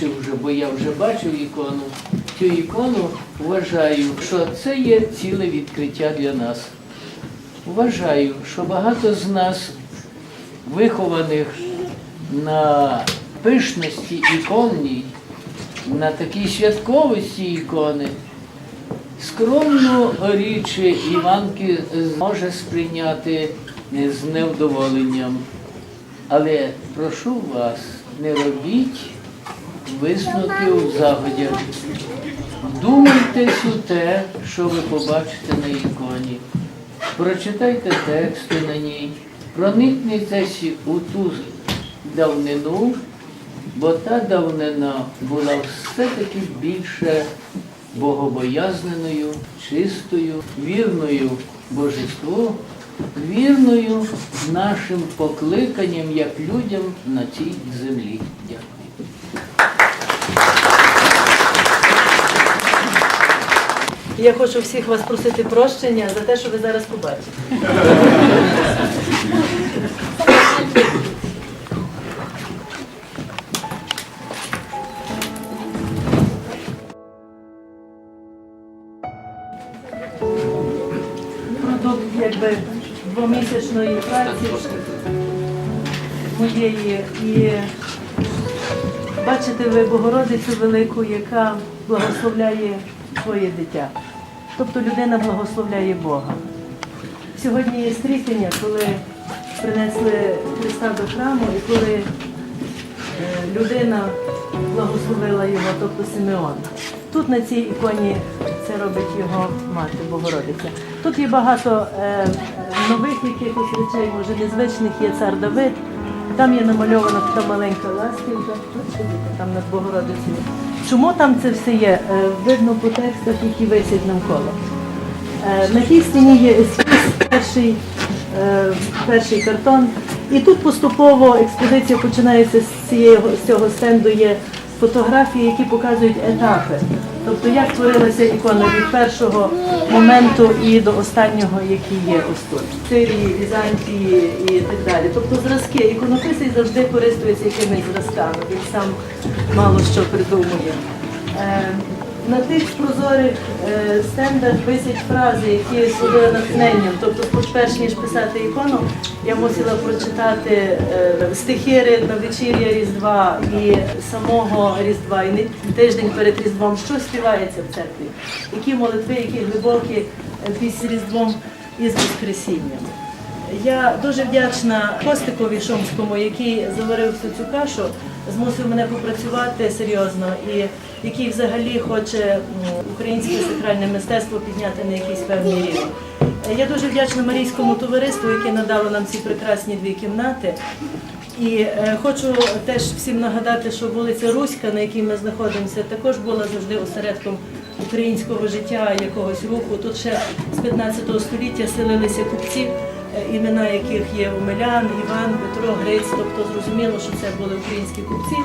Чи вже, бо я вже бачив ікону. Цю ікону вважаю, що це є ціле відкриття для нас. Вважаю, що багато з нас вихованих на пишності іконній, на такій святковості ікони, скромну річ Іванки може сприйняти з невдоволенням. Але прошу вас, не робіть висновків загодя. Думайтесь у те, що ви побачите на іконі. Прочитайте тексти на ній, проникнітесь у ту давнину, бо та давнина була все-таки більше богобоязненою, чистою, вірною божеству, вірною нашим покликанням як людям на цій землі. Дякую. Я хочу всіх вас просити прощення за те, що ви зараз побачите. Двомісячної праці моєї і бачите ви Богородицю велику, яка благословляє своє дитя. Тобто людина благословляє Бога. Сьогодні є стрітення, коли принесли Христа до храму і коли е, людина благословила його, тобто Симеон. Тут на цій іконі робить його мати Богородиця. Тут є багато е, нових якихось речей, може незвичних є цар Давид. Там є намальована така маленька ластівка, там над Богородицею. Чому там це все є? Е, Видно по текстах, які висять навколо. Е, На тій стіні є ескіз, перший, е, перший картон. І тут поступово експозиція починається з, цієї, з цього стенду. Є фотографії, які показують етапи. Тобто як творилася ікона від першого моменту і до останнього, який є ось тут. Сирії, Візантії і так далі. Тобто зразки. Іконописець завжди користується якимись зразками, він сам мало що придумує. На тих прозорих е, стендах висять фрази, які служили натхненням. Тобто, перш ніж писати ікону, я мусила прочитати е, стихири на вечір'я Різдва і самого Різдва, і не тиждень перед Різдвом, що співається в церкві, які молитви, які глибокі е, після Різдвом із Воскресінням. Я дуже вдячна Костикові Шумському, який заварив всю цю кашу, змусив мене попрацювати серйозно і який взагалі хоче українське сакральне мистецтво підняти на якийсь певний рівень. Я дуже вдячна Марійському товариству, яке надало нам ці прекрасні дві кімнати. І е, хочу теж всім нагадати, що вулиця Руська, на якій ми знаходимося, також була завжди осередком українського життя, якогось руху. Тут ще з 15 століття селилися купці, імена яких є Омелян, Іван, Петро, Гриць. Тобто зрозуміло, що це були українські купці.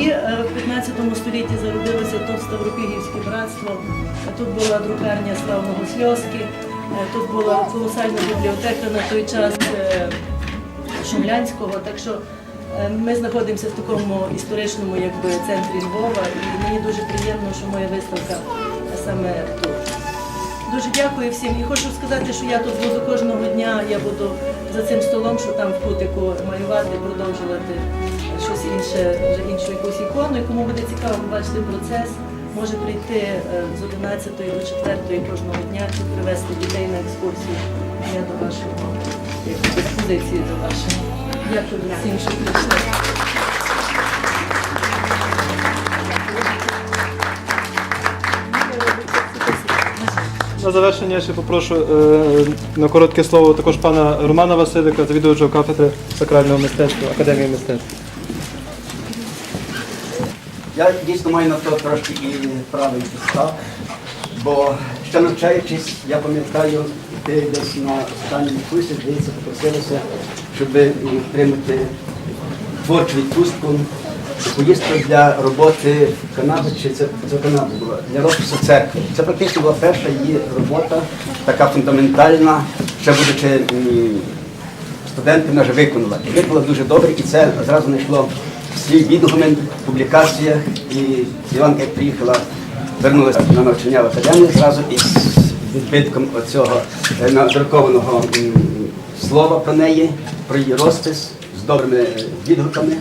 І е, в 15 столітті зародилося тут Ставропігівське братство. Тут була друкарня славного Сльозки, е, тут була колосальна бібліотека на той час. е, Шумлянського. Так що е, ми знаходимося в такому історичному якби, центрі Львова, і мені дуже приємно, що моя виставка саме тут. Дуже дякую всім і хочу сказати, що я тут буду кожного дня, я буду за цим столом, що там в кутику малювати, продовжувати щось інше, вже іншу якусь ікону. І кому буде цікаво побачити процес, може прийти е, з 11 до 4 кожного дня чи привезти дітей на екскурсію. Я до вашого експозиції до вашої. Дякую всім, що прийшли. На завершення ще попрошу е, на коротке слово також пана Романа Василика, завідувача кафедри сакрального мистецтва Академії мистецтв. Я дійсно маю на то трошки і правий підстав, бо ще навчаючись, я пам'ятаю, ти десь на останньому курсі, здається, попросилися, щоб отримати творчу відпустку поїздка для роботи в Канаді, чи це, це Канада була, для розпису церкви. Це практично була перша її робота, така фундаментальна, ще будучи м, студентом, вона вже виконала. Виконала дуже добре, і це зразу знайшло свій відгумен в публікаціях. І Іванка, приїхала, вернулася на навчання в академію зразу із відбитком оцього е, надрукованого слова про неї, про її розпис з добрими відгуками.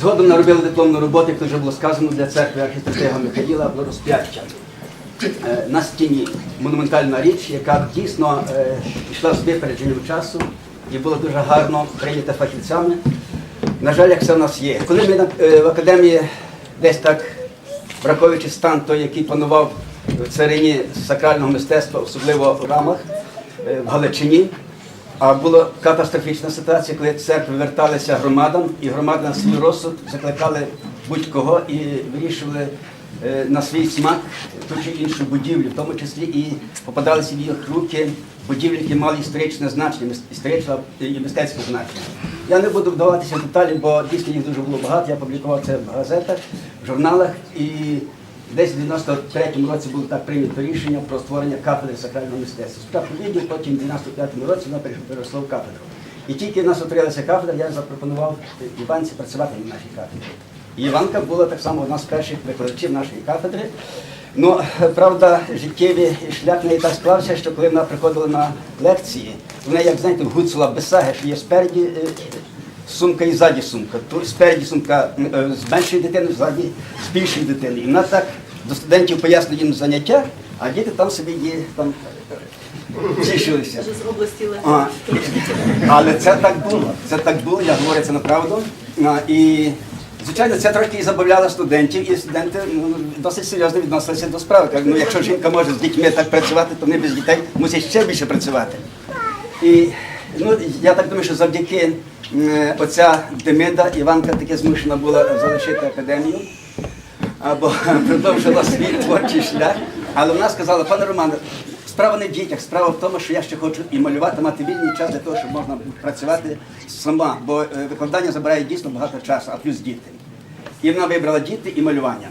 Згодом наробили дипломну роботу, як вже було сказано, для церкви архістратига Михаїла розп'яття. Е, На стіні монументальна річ, яка дійсно е, йшла з випередженням часу і була дуже гарно прийнята фахівцями. На жаль, як це в нас є. Коли ми е, в академії десь так, враховуючи стан той, який панував в царині сакрального мистецтва, особливо в рамах в Галичині, а була катастрофічна ситуація, коли церкви верталися громадам, і громади на свій розсуд закликали будь-кого і вирішували е, на свій смак ту чи іншу будівлю, в тому числі і попадалися в їх руки будівлі, які мали історичне значення, історичне і мистецьке значення. Я не буду вдаватися в деталі, бо дійсно їх дуже було багато. Я публікував це в газетах, в журналах і Десь в 93-му році було так прийнято рішення про створення кафедри сакрального мистецтва. Спочатку відділ, потім в 95-му році вона перейшла в кафедру. І тільки в нас отрималася кафедра, я запропонував Іванці працювати на нашій кафедрі. Іванка була так само одна з перших викладачів нашої кафедри. Ну, правда, життєвий шлях неї так склався, що коли вона приходила на лекції, вона, як знаєте, гуцула бесаги, що є спереді е, сумка і ззаді сумка. Тут спереді сумка е, з меншої дитини, ззаді з більшої дитини. І вона так до студентів пояснює їм заняття, а діти там собі є, там тішилися. З області А, але це так було. Це так було, я говорю це на правду. А, І, звичайно, це трохи і забавляло студентів, і студенти ну, досить серйозно відносилися до справи. Ну, якщо жінка може з дітьми так працювати, то вони без дітей мусять ще більше працювати. І ну, я так думаю, що завдяки оця Демида Іванка таки змушена була залишити академію або продовжила свій творчий шлях. Але вона сказала, пане Романе, справа не в дітях, справа в тому, що я ще хочу і малювати, мати вільний час для того, щоб можна працювати сама, бо е, викладання забирає дійсно багато часу, а плюс діти. І вона вибрала діти і малювання.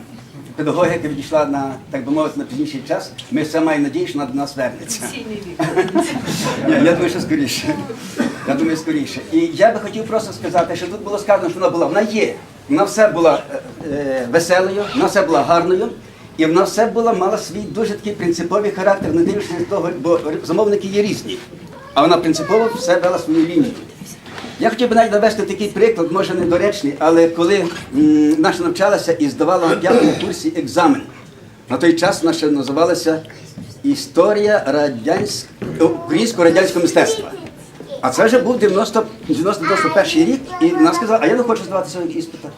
Педагогіка відійшла на, так би мовити, на пізніший час. Ми все маємо надію, що вона до нас вернеться. Ні, я думаю, що скоріше. Я думаю, скоріше. І я би хотів просто сказати, що тут було сказано, що вона була, вона є. Вона все була е, е, веселою, вона все була гарною, і вона все була мала свій дуже такий принциповий характер, не дивлячись на того, бо замовники є різні. А вона принципово все вела свою лінію. Я хотів би навіть навести такий приклад, може недоречний, але коли наша навчалася і здавала на п'ятому курсі екзамен, на той час ще називалася Історія радянськ... українського радянського мистецтва. А це вже був 90 91 рік, і вона сказала, а я не хочу здавати сьогодні іспита.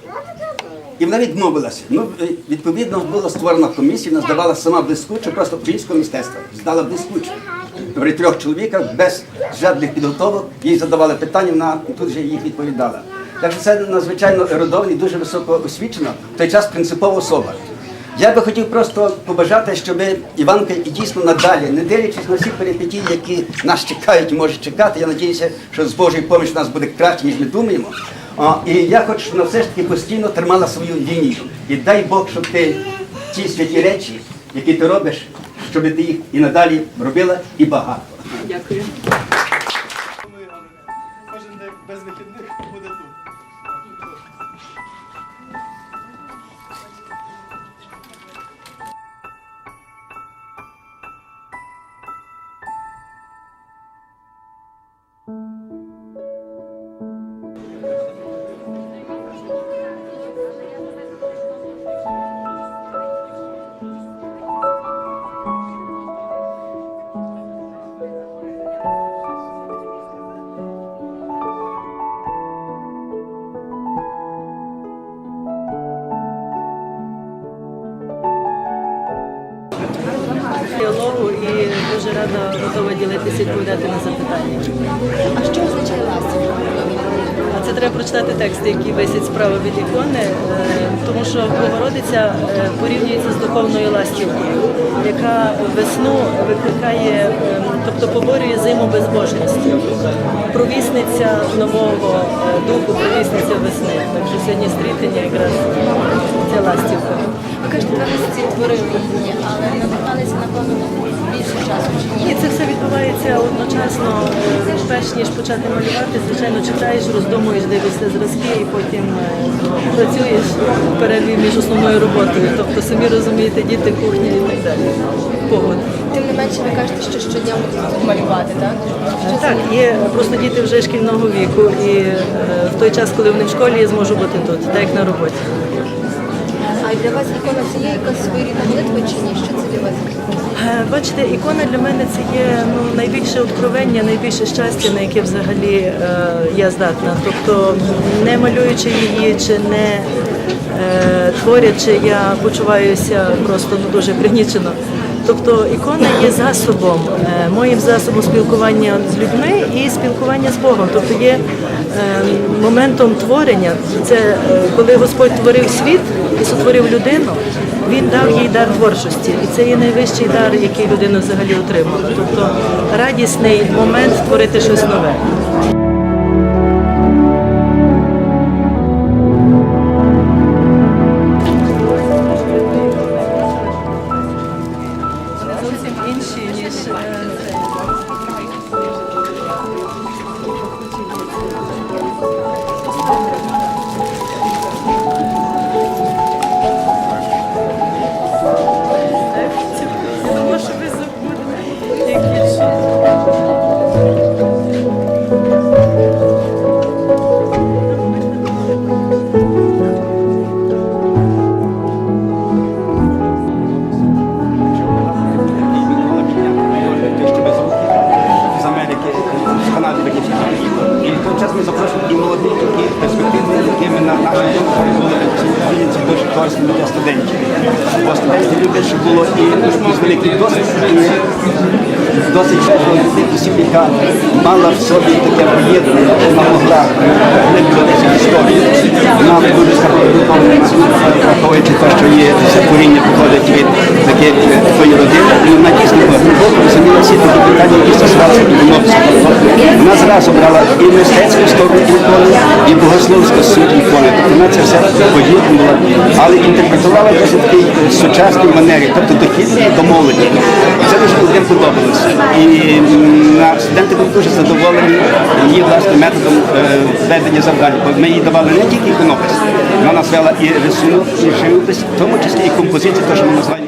І вона відмовилася. Ну, е, відповідно, була створена комісія, вона здавала сама блискуче, просто українського мистецтва. Здала блискуче. При трьох чоловіках без жодних підготовок, їй задавали питання, вона тут же їх відповідала. Так що це надзвичайно ерудована дуже високо освічена, в той час принципова особа. Я би хотів просто побажати, щоб Іванка і дійсно надалі, не дивлячись на всі перипетії, які нас чекають і можуть чекати, я надіюся, що з Божою поміч нас буде краще, ніж ми думаємо. А, і я хочу, щоб вона все ж таки постійно тримала свою лінію. І дай Бог, щоб ти ті святі речі, які ти робиш, щоб ти їх і надалі робила і багато. Дякую. Кожен день без вихідних буде тут. Прочитати тексти, які висять справа від ікони, е, тому що Богородиця е, порівнюється з духовною ластівкою, яка весну викликає, е, тобто поборює зиму безбожності. Провісниця нового духу, провісниця весни. Так що сьогодні стрітення якраз ця ластівка. Ви кажете, два місяці творили але намагалися, напевно, більше часу чи ні? Ні, це все відбувається одночасно. Е, Перш ніж почати малювати, звичайно, читаєш, роздумуєш, дивишся зразки і потім е, працюєш в перерві між основною роботою. Тобто самі розумієте, діти, кухня і так далі. Погода. Тим не менше, ви кажете, що щодня можуть малювати, так? Що Так, є просто діти вже шкільного віку, і е, в той час, коли вони в школі, я зможу бути тут, так як на роботі. Для вас ікона це є якась своєрідна молитва чи ні? Що це для вас? Е, Бачите, ікона для мене це є ну, найбільше откровення, найбільше щастя, на яке взагалі е, я здатна. Тобто, не малюючи її чи не е, творячи, я почуваюся просто ну, дуже пригнічено. Тобто ікона є засобом, е, моїм засобом спілкування з людьми і спілкування з Богом. Тобто є е, моментом творення. Це е, коли Господь творив світ і сотворив людину, він дав їй дар творчості. І це є найвищий дар, який людина взагалі отримала. Тобто радісний момент створити щось нове. Собі таке поєднання, вона могла виправдати історію. Нам дуже враховуючи те, що є це коріння походить від таких такої родини, і вона дійсно глибоко розуміла всі такі питання, які стосувалися економіки. Вона зразу брала і мистецьку сторону ікони, і богословську суть ікони. Тобто вона це все поєднувала, але інтерпретувала досить такій сучасній манері, тобто дохідній до молоді. Це дуже людям подобалося. І на студенти були дуже задоволені її власним методом е, ведення завдань. Бо ми їй давали не тільки іконопис, вона нас і рисунок, і живопис, в тому числі і композицію, те, що ми називаємо